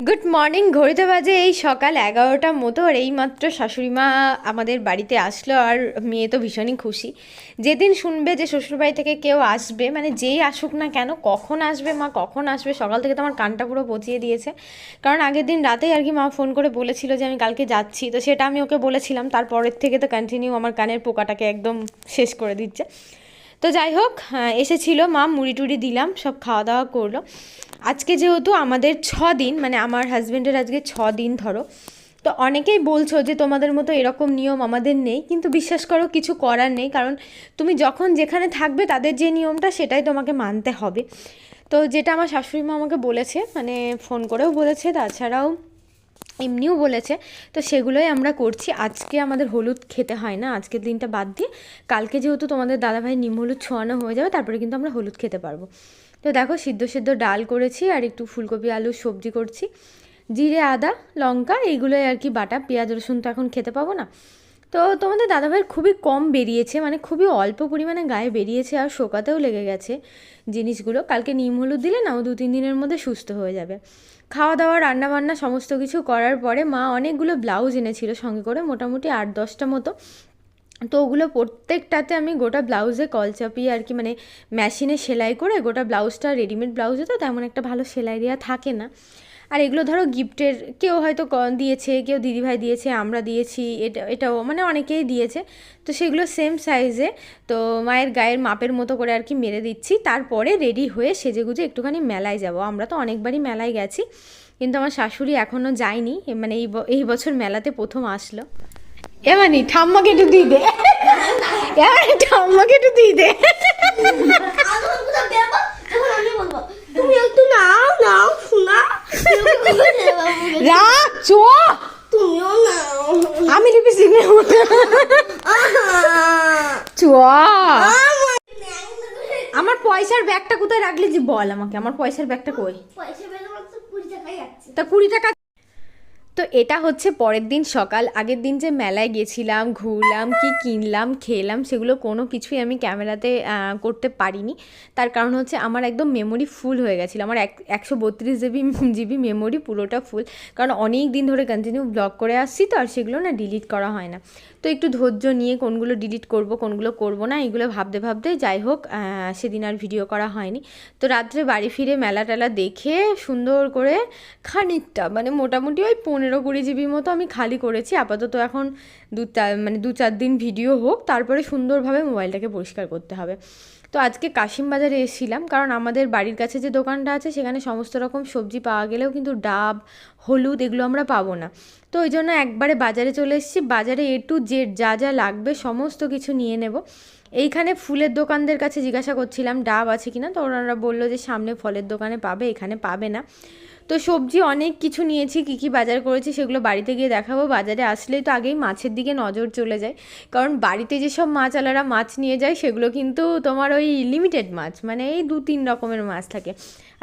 Good morning ঘড়িতে বাজে এই সকাল এগারোটার মতো আর এইমাত্র শাশুড়ি মা আমাদের বাড়িতে আসলো আর মেয়ে তো ভীষণই খুশি। যেদিন শুনবে যে শ্বশুরবাড়ি থেকে কেউ আসবে মানে যেই আসুক না কেন কখন আসবে মা কখন আসবে সকাল থেকে তো আমার কানটা পুরো পচিয়ে দিয়েছে। কারণ আগের দিন রাতেই আর কি মা ফোন করে বলেছিল যে আমি কালকে যাচ্ছি তো সেটা আমি ওকে বলেছিলাম তারপরের থেকে তো কন্টিনিউ আমার কানের পোকাটাকে একদম শেষ করে দিচ্ছে। তো যাই হোক আহ, এসেছিল মা মুড়ি টুড়ি দিলাম সব খাওয়া দাওয়া করল। আজকে যেহেতু আমাদের ছ দিন মানে আমার হাজব্যান্ডের আজকে ছ দিন ধরো, তো অনেকেই বলছো যে তোমাদের মতো এরকম নিয়ম আমাদের নেই, কিন্তু বিশ্বাস করো কিছু করার নেই, কারণ তুমি যখন যেখানে থাকবে তাদের যে নিয়মটা সেটাই তোমাকে মানতে হবে। তো যেটা আমার শাশুড়ি মা আমাকে বলেছে মানে ফোন করেও বলেছে, তাছাড়াও এমনিও বলেছে, তো সেগুলোই আমরা করছি। আজকে আমাদের হলুদ খেতে হয় না, আজকের দিনটা বাদ দিয়ে। কালকে যেহেতু তোমাদের দাদাভাই নিম হলুদ ছোঁয়ানো হয়ে যাবে, তারপরে কিন্তু আমরা হলুদ খেতে পারব। তো দেখো, সিদ্ধ সিদ্ধ ডাল করেছি আর একটু ফুলকপি, আলু, সবজি করছি। জিরে, আদা, লঙ্কা, এইগুলোই আর কি বাটা। পেঁয়াজ, রসুন তো এখন খেতে পাবো না। তো তোমাদের দাদাভাইয়ের খুবই কম বেরিয়েছে মানে খুবই অল্প পরিমাণে গায়ে বেরিয়েছে আর শোকাতেও লেগে গেছে জিনিসগুলো। কালকে নিম হলুদ দিলে না ও দু তিন দিনের মধ্যে সুস্থ হয়ে যাবে। খাওয়া দাওয়া রান্না বান্না সমস্ত কিছু করার পরে মা অনেকগুলো ব্লাউজ এনেছিল সঙ্গে করে, মোটামুটি আট দশটা মতো। তো ওগুলো প্রত্যেকটাতে আমি গোটা ব্লাউজে কল চাপিয়ে আর কি মানে মেশিনে সেলাই করে গোটা ব্লাউজটা, রেডিমেড ব্লাউজে তো তেমন একটা ভালো সেলাই দেওয়া থাকে না। আর এগুলো ধরো গিফটের কেউ হয়তো দিয়েছে কেউ দিদিভাই দিয়েছে আমরা দিয়েছি এটা এটাও মানে অনেকেই দিয়েছে। তো সেগুলো সেম সাইজে তো মায়ের গায়ের মাপের মতো করে আর কি মেরে দিচ্ছি। তারপরে রেডি হয়ে সেজেগুজে একটুখানি মেলায় যাব। আমরা তো অনেকবারই মেলায় গেছি কিন্তু আমার শাশুড়ি এখনও যায়নি। মানে এই ব- এই বছর মেলাতে প্রথম আসলো। এমানি ঠাম্মাকে একটু দিয়ে দে। এমানি ঠাম্মাকে একটু দিয়ে দে। তুমি একটু নাও নাও শোনা। রাখ চো তুমিও নাও আমি লিপস্টিক নেব চো আমার পয়সার ব্যাগটা কোথায় রাখলি যে বল আমাকে? আমার পয়সার ব্যাগটা কই? পয়সার ব্যাগটা তো কুড়ি টাকাই আছে। তা কুড়ি টাকা তো এটা হচ্ছে পরের দিন সকাল। আগের দিন যে মেলায় গেছিলাম, ঘুরলাম, কি কিনলাম, খেলাম, সেগুলো কোনো কিছুই আমি ক্যামেরাতে করতে পারিনি। তার কারণ হচ্ছে আমার একদম মেমোরি ফুল হয়ে গেছিল। আমার এক, একশো বত্রিশ জিবি জিবি মেমোরি পুরোটা ফুল কারণ অনেক দিন ধরে কন্টিনিউ ব্লগ করে আসছি তো আর সেগুলো না ডিলিট করা হয় না। তো একটু ধৈর্য নিয়ে কোনগুলো ডিলিট করব, কোনগুলো করব না, এগুলো ভাবতে ভাবতে যাই হোক সেদিন আর ভিডিও করা হয়নি। তো রাত্রে বাড়ি ফিরে মেলা টেলা দেখে সুন্দর করে খানিকটা মানে মোটামুটি ওই পনেরো কুড়ি জিবির মতো আমি খালি করেছি। আপাতত এখন দু চার মানে দু চার দিন ভিডিও হোক, তারপরে সুন্দরভাবে মোবাইলটাকে পরিষ্কার করতে হবে। তো আজকে কাশিম বাজারে এসেছিলাম, কারণ আমাদের বাড়ির কাছে যে দোকানটা আছে সেখানে সমস্ত রকম সবজি পাওয়া গেলেও কিন্তু ডাব, হলুদ এগুলো আমরা পাবো না। তো ওই জন্য একবারে বাজারে চলে এসেছি, বাজারে এ টু জেড যা যা লাগবে সমস্ত কিছু নিয়ে নেব। এইখানে ফুলের দোকানদের কাছে জিজ্ঞাসা করছিলাম, ডাব আছে কিনা? তো ওনারা বলল যে সামনে ফলের দোকানে পাবে, এখানে পাবে না। তো সবজি অনেক কিছু নিয়েছি, কী কী বাজার করেছি সেগুলো বাড়িতে গিয়ে দেখাবো। বাজারে আসলেই তো আগেই মাছের দিকে নজর চলে যায়। কারণ বাড়িতে যেসব মাছ আলারা মাছ নিয়ে যায়, সেগুলো কিন্তু তোমার ওই লিমিটেড মাছ মানে এই দু তিন রকমের মাছ থাকে।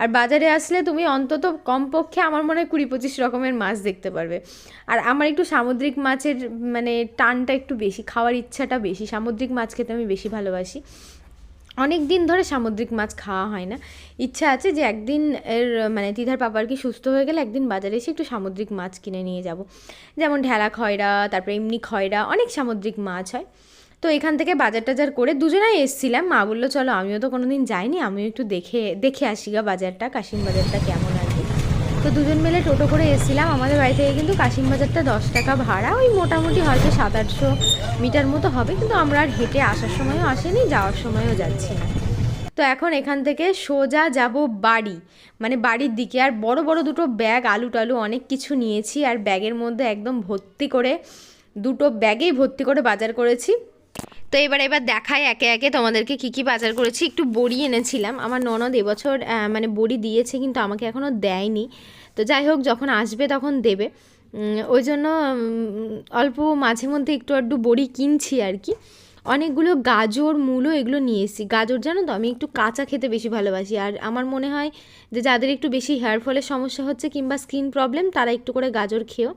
আর বাজারে আসলে তুমি অন্তত কমপক্ষে আমার মনে হয় কুড়ি পঁচিশ রকমের মাছ দেখতে পারবে। আর আমার একটু সামুদ্রিক মাছের মানে টানটা একটু বেশি, খাওয়ার ইচ্ছাটা বেশি। সামুদ্রিক মাছ খেতে আমি বেশি ভালোবাসি। অনেক দিন ধরে সামুদ্রিক মাছ খাওয়া হয় না। ইচ্ছা আছে যে একদিন এর মানে তিধার পাপার কি সুস্থ হয়ে গেলে একদিন বাজারে এসে একটু সামুদ্রিক মাছ কিনে নিয়ে যাব। যেমন ঢেলা খয়রা, তারপরে এমনি খয়রা, অনেক সামুদ্রিক মাছ হয়। তো এখান থেকে বাজার টাজার করে দুজনাই এসছিলাম। মা বলল, চলো, আমিও তো কোনো দিন যাইনি। আমিও একটু দেখে দেখে আসি গা বাজারটা কাশিম বাজারটা কেমন তো দুজন মিলে টোটো করে এসেছিলাম। আমাদের বাড়ি থেকে কিন্তু কাশিম বাজারটা দশ টাকা ভাড়া। ওই মোটামুটি হয়তো সাত আটশো মিটার মতো হবে। কিন্তু আমরা আর হেঁটে আসার সময়ও আসেনি, যাওয়ার সময়ও যাচ্ছি না। তো এখন এখান থেকে সোজা যাব বাড়ি। মানে বাড়ির দিকে। আর বড় বড় দুটো ব্যাগ, আলু টালু অনেক কিছু নিয়েছি। আর ব্যাগের মধ্যে একদম ভর্তি করে দুটো ব্যাগেই ভর্তি করে বাজার করেছি। তো এবার এবার দেখাই একে একে তোমাদেরকে কী কী বাজার করেছি। একটু বড়ি এনেছিলাম। আমার ননদ এবছর মানে বড়ি দিয়েছে, কিন্তু আমাকে এখনও দেয়নি। তো যাই হোক, যখন আসবে তখন দেবে। ওই জন্য অল্প মাঝে মধ্যে একটু আধটু বড়ি কিনছি আর কি। অনেকগুলো গাজর, মূলো এগুলো নিয়ে এসেছি। গাজর জানো তো, আমি একটু কাঁচা খেতে বেশি ভালোবাসি। আর আমার মনে হয় যে, যাদের একটু বেশি হেয়ার ফলের সমস্যা হচ্ছে কিংবা স্কিন প্রবলেম, তারা একটু করে গাজর খেও।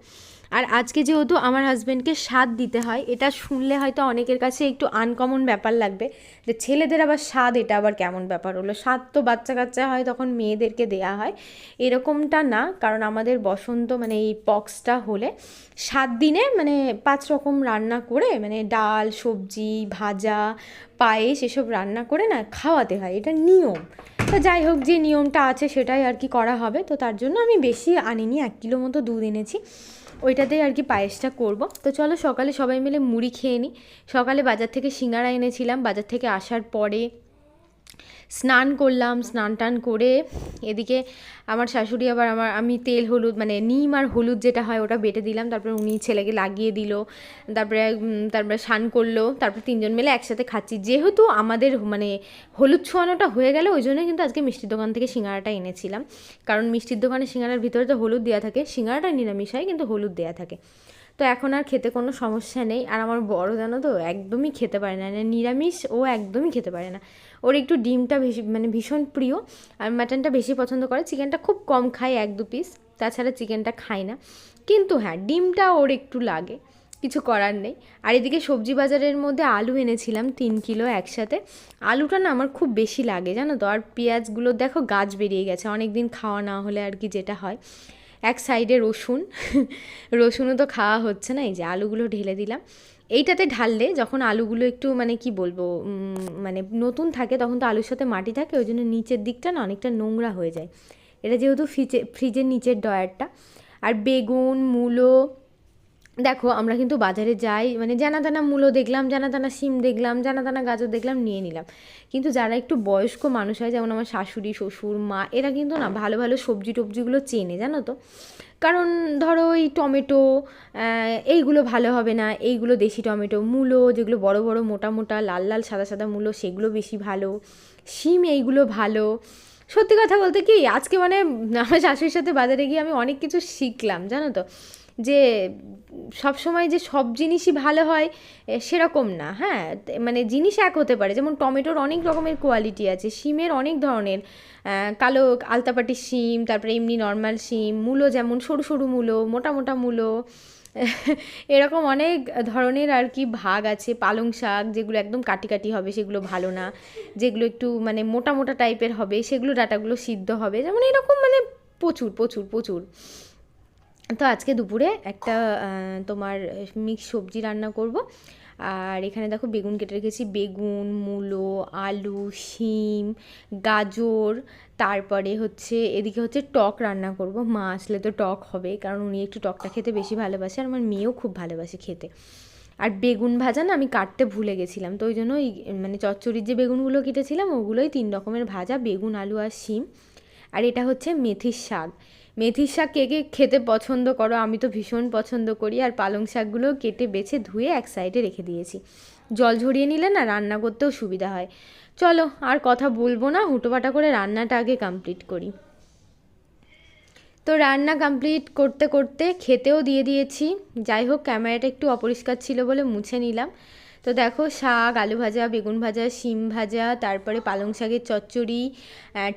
আর আজকে যেহেতু আমার হাজব্যান্ডকে স্বাদ দিতে হয়, এটা শুনলে হয়তো অনেকের কাছে একটু আনকমন ব্যাপার লাগবে যে ছেলেদের আবার স্বাদ এটা আবার কেমন ব্যাপার? হলো স্বাদ তো বাচ্চা কাচ্চা হয়, তখন মেয়েদেরকে দেয়া হয়। এরকমটা না, কারণ আমাদের বসন্ত মানে এই পক্সটা হলে সাত দিনে মানে পাঁচ রকম রান্না করে মানে ডাল, সবজি, ভাজা, পায়েস এসব রান্না করে না খাওয়াতে হয়, এটা নিয়ম। তো যাই হোক, যে নিয়মটা আছে সেটাই আর কি করা হবে। তো তার জন্য আমি বেশি আনিনি, এক কিলো মতো দুধ এনেছি। ওইটাতেই আর কি পায়েসটা করব। তো চলো সকালে সবাই মিলে মুড়ি খেয়ে নিই সকালে বাজার থেকে সিঙ্গারা এনেছিলাম। বাজার থেকে আসার পরে স্নান করলাম, স্নান টান করে এদিকে আমার শাশুড়ি আবার আমার, আমি তেল, হলুদ মানে নিম আর হলুদ যেটা হয় ওটা বেটে দিলাম, তারপরে উনি ছেলেকে লাগিয়ে দিল, তারপরে তারপরে স্নান করল, তারপর তিনজন মিলে একসাথে খাচ্ছি। যেহেতু আমাদের মানে হলুদ ছোঁয়ানোটা হয়ে গেলে, ওই জন্য কিন্তু আজকে মিষ্টির দোকান থেকে সিঙ্গারাটা এনেছিলাম। কারণ মিষ্টির দোকানে সিঙ্গারার ভিতরে তো হলুদ দেওয়া থাকে, সিঙ্গারাটা নিরামিষ হয় কিন্তু হলুদ দেওয়া থাকে। তো এখন আর খেতে কোনো সমস্যা নেই। আর আমার বড় জানো তো, একদমই খেতে পারে না। মানে নিরামিষ ও একদমই খেতে পারে না। ওর একটু ডিমটা বেশি মানে ভীষণ প্রিয়। আর মাটনটা বেশি পছন্দ করে। চিকেনটা খুব কম খায় এক দু পিস তাছাড়া চিকেনটা খায় না। কিন্তু হ্যাঁ ডিমটা ওর একটু লাগে। কিছু করার নেই। আর এদিকে সবজি বাজারের মধ্যে আলু এনেছিলাম তিন কিলো একসাথে। আলুটা না আমার খুব বেশি লাগে, জানো তো। আর পেঁয়াজগুলো দেখো গাছ বেরিয়ে গেছে। অনেক দিন খাওয়া না হলে আর কি যেটা হয়। এক সাইডে রসুন। রসুনও তো খাওয়া হচ্ছে না, এই যে আলুগুলো ঢেলে দিলাম। এইটাতে ঢাললে যখন আলুগুলো একটু মানে কি বলব মানে নতুন থাকে তখন তো আলুর সাথে মাটি থাকে, ওই জন্য নিচের দিকটা না অনেকটা নোংরা হয়ে যায়। এটা যেহেতু ফ্রিজে, ফ্রিজের নিচের ডয়ারটা আর বেগুন, মূলো দেখো, আমরা কিন্তু বাজারে যাই মানে জানা দানা মূলো দেখলাম জানা দানা শিম দেখলাম জানা দানা গাজর দেখলাম, নিয়ে নিলাম। কিন্তু যারা একটু বয়স্ক মানুষ হয়, যেমন আমার শাশুড়ি, শ্বশুর, মা, এরা কিন্তু না ভালো ভালো সবজি টবজিগুলো চেনে, জানো তো? কারণ ধরো ওই টমেটো এইগুলো ভালো হবে না, এইগুলো দেশি টমেটো মূলো যেগুলো বড় বড়, মোটা মোটা, লাল লাল, সাদা সাদা মূলো সেগুলো বেশি ভালো। সিম এইগুলো ভালো। সত্যি কথা বলতে কি, আজকে মানে আমার শাশুড়ির সাথে বাজারে গিয়ে আমি অনেক কিছু শিখলাম, জানো তো? যে সব সময় যে সব জিনিসই ভালো হয় সেরকম না হ্যাঁ? মানে জিনিস এক হতে পারে, যেমন টমেটোর অনেক রকমের কোয়ালিটি আছে, শিমের অনেক ধরনের কালো আলতাপাটি শিম, তারপরে এমনি নর্মাল শিম, মূলো যেমন সরু সরু মূলো, মোটা মোটা মূলো, এরকম অনেক ধরনের আর কি ভাগ আছে, পালং শাক যেগুলো একদম কাটি কাটি হবে, সেগুলো ভালো না, যেগুলো একটু মানে মোটা মোটা টাইপের হবে, সেগুলো ডাটাগুলো সিদ্ধ হবে, যেমন এরকম মানে প্রচুর প্রচুর প্রচুর। তো আজকে দুপুরে একটা তোমার মিক্স সবজি রান্না করব। আর এখানে দেখো বেগুন কেটে রেখেছি। বেগুন, মূলো, আলু, শিম, গাজর, তারপরে হচ্ছে, এদিকে হচ্ছে টক রান্না করব। মা আসলে তো টক হবে কারণ উনি একটু টকটা খেতে বেশি ভালোবাসে আর আমার মেয়েও খুব ভালোবাসে খেতে। আর বেগুন ভাজা না আমি কাটতে ভুলে গেছিলাম, তো ওই জন্য ওই মানে চচ্চড়ির যে বেগুনগুলো কেটেছিলাম, ওগুলোই তিন রকমের ভাজা, বেগুন, আলু আর শিম। আর এটা হচ্ছে মেথির শাক। মেথির শাক কে কে খেতে পছন্দ করো? আমি তো ভীষণ পছন্দ করি। আর পালং শাকগুলো কেটে, বেছে, ধুয়ে এক সাইডে রেখে দিয়েছি। জল ঝরিয়ে নিলে না রান্না করতেও সুবিধা হয়। চলো, আর কথা বলব না। হুটোপাটা করে রান্নাটা আগে কমপ্লিট করি। তো রান্না কমপ্লিট করতে করতে খেতেও দিয়ে দিয়েছি। যাই হোক ক্যামেরাটা একটু অপরিষ্কার ছিল বলে মুছে নিলাম। তো দেখো শাক, আলু ভাজা, বেগুন ভাজা, শিম ভাজা, তারপরে পালং শাকের চচ্চড়ি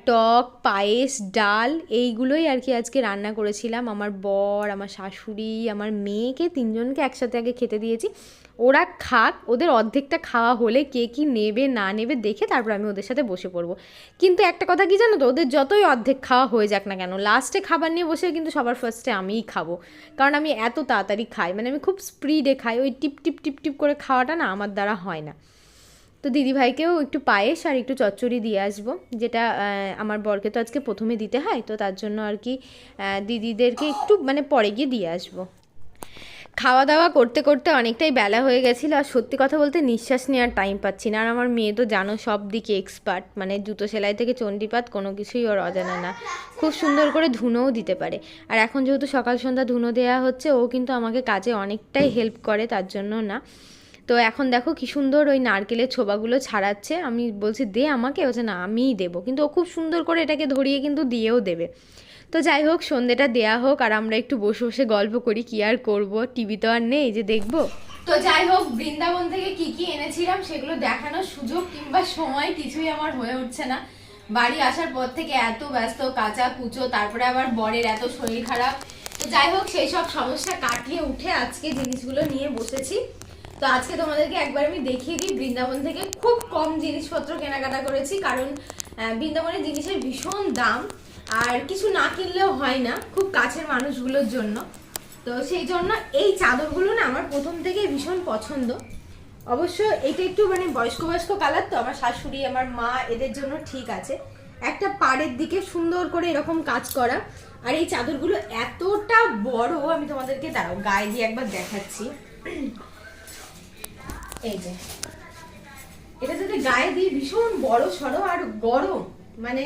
টক, পায়েস, ডাল, এইগুলোই আর কি আজকে রান্না করেছিলাম। আমার বর, আমার শাশুড়ি, আমার মেয়েকে তিনজনকে একসাথে আগে খেতে দিয়েছি। ওরা খাক, ওদের অর্ধেকটা খাওয়া হলে কে কি নেবে, না নেবে দেখে তারপর আমি ওদের সাথে বসে পড়ব। কিন্তু একটা কথা কি জানো তো? ওদের যতই অর্ধেক খাওয়া হয়ে যাক না কেন লাস্টে খাবার নিয়ে বসে কিন্তু সবার ফার্স্টে আমিই খাব। কারণ আমি এত তাড়াতাড়ি খাই মানে আমি খুব স্পিডে খাই, ওই টিপ টিপ টিপ টিপ করে খাওয়াটা না আমার দ্বারা হয় না। তো দিদিভাইকেও একটু পায়েস আর একটু চচ্চড়ি দিয়ে আসব, যেটা আমার বরকে তো আজকে প্রথমে দিতে হয়, তো তার জন্য আর কি দিদিদেরকে একটু মানে পরে গিয়ে দিয়ে আসব। খাওয়া দাওয়া করতে করতে অনেকটাই বেলা হয়ে গেছিল আর সত্যি কথা বলতে নিঃশ্বাস নেওয়ার টাইম পাচ্ছি না। আর আমার মেয়ে তো জানো সব দিকে এক্সপার্ট মানে জুতো সেলাই থেকে চণ্ডীপাত কোনো কিছুই ওর অজানা না। খুব সুন্দর করে ধুনোও দিতে পারে। আর এখন যেহেতু সকাল সন্ধ্যা ধুনো দেওয়া হচ্ছে, ও কিন্তু আমাকে কাজে অনেকটাই হেল্প করে, তার জন্য না। তো এখন দেখো কি সুন্দর ওই নারকেলের ছোবাগুলো ছাড়াচ্ছে। আমি বলছি, দে আমাকে। বলছে, না, আমিই দেবো। কিন্তু ও খুব সুন্দর করে এটাকে ধরিয়ে কিন্তু দিয়েও দেবে। তো যাই হোক সন্ধেটা দেয়া হোক আর আমরা একটু বসে বসে গল্প করি, কি আর করব? টিভি তো আর নেই যে দেখব। তো যাই হোক, বৃন্দাবন থেকে কি কি এনেছিলাম সেগুলো দেখানোর সুযোগ কিংবা সময় কিছুই আমার হয়ে উঠছে না। বাড়ি আসার পর থেকে এত ব্যস্ত, কাঁচা কুচো, তারপরে আবার বরের এত শরীর খারাপ। তো যাই হোক, সেই সব সমস্যা কাটিয়ে উঠে আজকে জিনিসগুলো নিয়ে বসেছি। তো আজকে তোমাদেরকে একবার আমি দেখিয়ে দিই, বৃন্দাবন থেকে খুব কম জিনিসপত্র কেনাকাটা করেছি, কারণ বৃন্দাবনের জিনিসের ভীষণ দাম। আর কিছু না কিনলেও হয় না, খুব কাছের মানুষগুলোর জন্য। তো সেই জন্য এই চাদরগুলো না আমার প্রথম থেকে ভীষণ পছন্দ। অবশ্য এটা একটু মানে বয়স্ক বয়স্ক কালার, তো আমার শাশুড়ি, আমার মা এদের জন্য ঠিক আছে। একটা পাড়ের দিকে সুন্দর করে এরকম কাজ করা। আর এই চাদরগুলো এতটা বড়, আমি তোমাদেরকে দাঁড়াও, গায়ে দিয়ে একবার দেখাচ্ছি। এই যে। এটা যদি গায়ে দিয়ে ভীষণ বড় সড়ো আর গরম মানে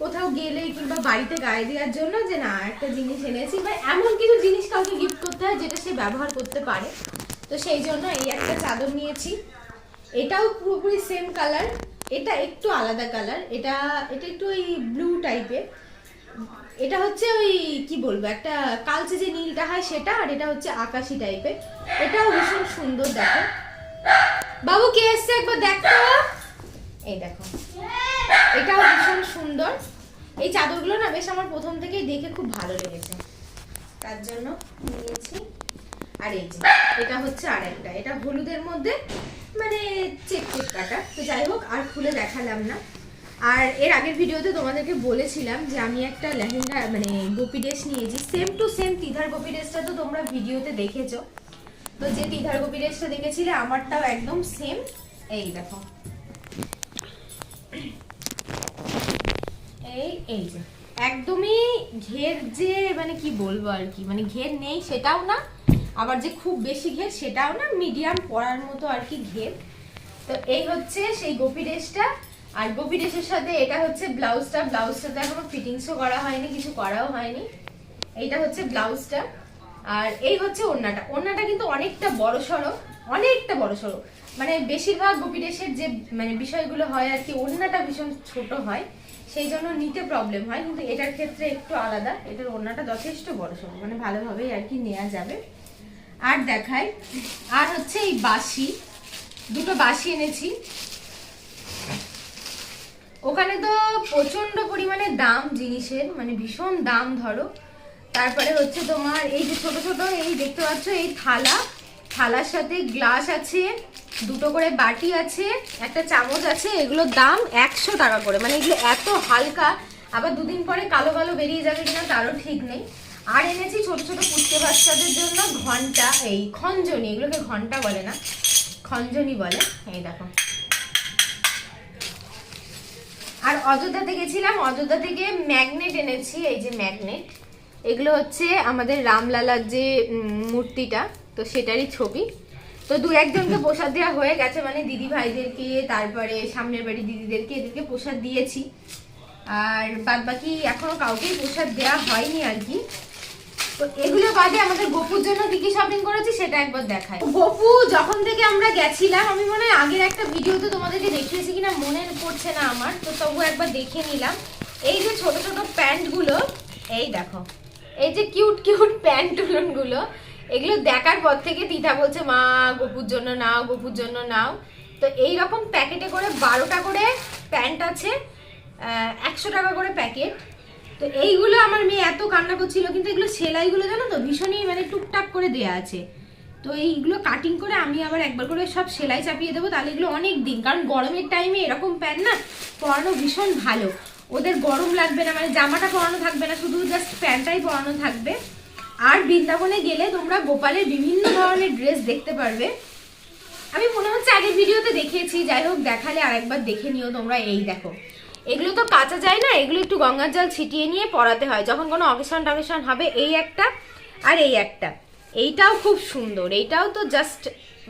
কোথাও গেলে কিংবা বাড়িতে গায়ে দেওয়ার জন্য যে না, একটা জিনিস এনেছি বা এমন কিছু জিনিস কাউকে গিফট করতে হয় যেটা সে ব্যবহার করতে পারে। তো সেই জন্য এই একটা চাদর নিয়েছি। এটাও পুরোপুরি সেম কালার এটা একটু আলাদা কালার এটা এটা একটু ওই ব্লু টাইপের এটা হচ্ছে ওই, কি বলব, একটা কালচে যে নীলটা হয় সেটা, আর এটা হচ্ছে আকাশি টাইপের এটাও ভীষণ সুন্দর দেখো। বাবু, কে এসছে একবার দেখো? এই দেখো। এটাও ভীষণ সুন্দর। এই চাদরগুলো না বেশ আমার প্রথম থেকেই দেখে খুব ভালো লেগেছে। তার জন্য নিয়েছি। আর এই যে, এটা হচ্ছে আর একটা এটা হলুদের মধ্যে মানে চেক চেক কাটা। তো যাই হোক, আর খুলে দেখালাম না। আর এর আগের ভিডিওতে তোমাদেরকে বলেছিলাম যে আমি একটা লেহেঙ্গা মানে গোপি ড্রেস নিয়েছি। সেম টু সেম তিধার গোপি ড্রেসটা তো তোমরা ভিডিওতে দেখেছ। তো যে তিধার গোপি ড্রেসটা দেখেছিলে, আমারটাও একদম সেম। এই দেখো। এই যে, একদমই ঘের যে মানে কি বলব আর কি মানে ঘের নেই সেটাও না, আবার যে খুব বেশি ঘের সেটাও না, মিডিয়াম পরার মতো আর কি ঘের। তো এই হচ্ছে সেই গোপি ড্রেসটা আর গোপি ড্রেসের সাথে এটা হচ্ছে ব্লাউজটা ব্লাউজটা তো এখনও ফিটিংসও করা হয়নি, কিছু করাও হয়নি। এইটা হচ্ছে ব্লাউজটা, আর এই হচ্ছে ওড়নাটা। ওড়নাটা কিন্তু অনেকটা বড় সড়ো, অনেকটা বড় সড়ো। মানে বেশিরভাগ গোপী ড্রেসের যে মানে বিষয়গুলো হয় আর কি, ওড়নাটা ভীষণ ছোট হয়। সেই জন্য নিতে প্রবলেম হয়, কিন্তু এটার ক্ষেত্রে একটু আলাদা। এটার ওড়নাটা যথেষ্ট বড় সড়ো মানে ভালোভাবেই আর কি নেওয়া যাবে। আর দেখাই, আর হচ্ছে এই বাসি দুটো বাসি এনেছি। ওখানে তো প্রচণ্ড পরিমাণে দাম জিনিসের মানে ভীষণ দাম ধরো। তারপরে হচ্ছে তোমার এই যে ছোট ছোট, এই দেখতে পাচ্ছ, এই থালা। থালার সাথে গ্লাস আছে, দুটো করে বাটি আছে, একটা চামচ আছে, এগুলোর দাম একশো টাকা করে। মানে এগুলো এত হালকা, আবার দুদিন পরে কালো কালো বেরিয়ে যাবে কিনা তারও ঠিক নেই। আর এনেছি ছোট ছোট পুচকে বাচ্চাদের জন্য ঘণ্টা, এই খঞ্জনি, এগুলোকে ঘণ্টা বলে না, খঞ্জনি বলে, এই দেখো। আর অযোধ্যাতে গেছিলাম, অযোধ্যা থেকে ম্যাগনেট এনেছি, এই যে ম্যাগনেট। এগুলো হচ্ছে আমাদের রামলালার যে মূর্তিটা। তো সেটারই ছবি। তো দু একজনকে প্রসাদ দেওয়া হয়ে গেছে মানে দিদি ভাইদেরকে তারপরে সামনের বাড়ি দিদিদেরকে, এদেরকে প্রসাদ দিয়েছি। আর বাদ বাকি এখনও কাউকেই প্রসাদ দেওয়া হয়নি আর কি। তো এগুলো বাদে আমাদের গপুর জন্য কি কি শপিং করেছি সেটা একবার দেখাই। গপু, যখন থেকে আমরা গেছিলাম, আমি মনে হয় আগের একটা ভিডিওতে তোমাদেরকে দেখিয়েছি কিনা, মনে পড়ছে না আমার, তো তবু একবার দেখে নিলাম। এই যে ছোট ছোট প্যান্টগুলো, এই দেখো, এই যে কিউট কিউট প্যান্টগুলো এগুলো দেখার পর থেকে দিদা বলছে, মা, গপুর জন্য নাও, গপুর জন্য নাও। তো এই রকম প্যাকেটে করে বারোটা করে প্যান্ট আছে একশো টাকা করে প্যাকেট। তো এইগুলো আমার মেয়ে এত কান্না করছিল, কিন্তু এগুলো সেলাইগুলো জানো তো, ভীষণই মানে টুকটাক করে দেয়া আছে। তো এইগুলো কাটিং করে আমি আবার একবার করে সব সেলাই চাপিয়ে দেবো, তাহলে এগুলো অনেক দিন। কারণ গরমের টাইমে এরকম প্যান্ট না, পরানো ভীষণ ভালো। ওদের গরম লাগবে না মানে জামাটা পরানো থাকবে না, শুধু জাস্ট প্যান্টটাই পরানো থাকবে। আর বৃন্দাবনে গেলে তোমরা গোপালের বিভিন্ন ধরনের ড্রেস দেখতে পারবে। আমি মনে হচ্ছে আগের ভিডিওতে দেখিয়েছি, যাই হোক দেখালে আরেকবার দেখে নিও তোমরা। এই দেখো, এগুলো তো কাঁচা যায় না, এগুলো একটু গঙ্গার জল ছিটিয়ে নিয়ে পরাতে হয়, যখন কোনো অকেশন টকেশন হবে এই একটা আর এই একটা। এইটাও খুব সুন্দর, এইটাও তো জাস্ট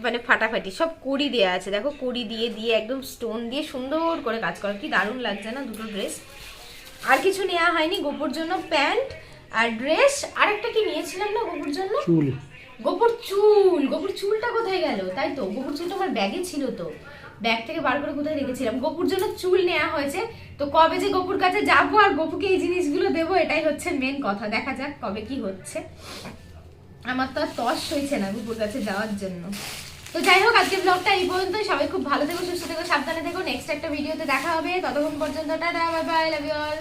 মানে ফাটাফাটি, সব কুড়ি দেওয়া আছে। দেখো, কুড়ি দিয়ে দিয়ে, একদম স্টোন দিয়ে সুন্দর করে কাজ করা। কি দারুণ লাগছে না দুটো ড্রেস আর কিছু নেওয়া হয়নি, গোপুর জন্য প্যান্ট আর ড্রেস আর একটা কি নিয়েছিলাম না গোপুর জন্য? চুল। গোপুর চুল। গোপুর চুলটা কোথায় গেল? তাই তো গোপুর চুলটা আমার ব্যাগে ছিল তো। ব্যাগ থেকে বার করে কোথায় রেখেছিলাম? গোপুর জন্য চুল নেওয়া হয়েছে। তো কবে যে গোপুর কাছে যাব আর গোপুকে এই জিনিসগুলো দেবো এটাই হচ্ছে মেন কথা। দেখা যাক কবে কি হচ্ছে। আমার তো আর তস হয়েছে না গোপুর কাছে যাওয়ার জন্য। তো যাই হোক আজকে ব্লগটা এই পর্যন্ত সবাই খুব ভালো থেকো সুস্থ থেকো সাবধানে থেকো। নেক্সট একটা ভিডিওতে দেখা হবে। ততক্ষণ পর্যন্ত tata bye bye love you all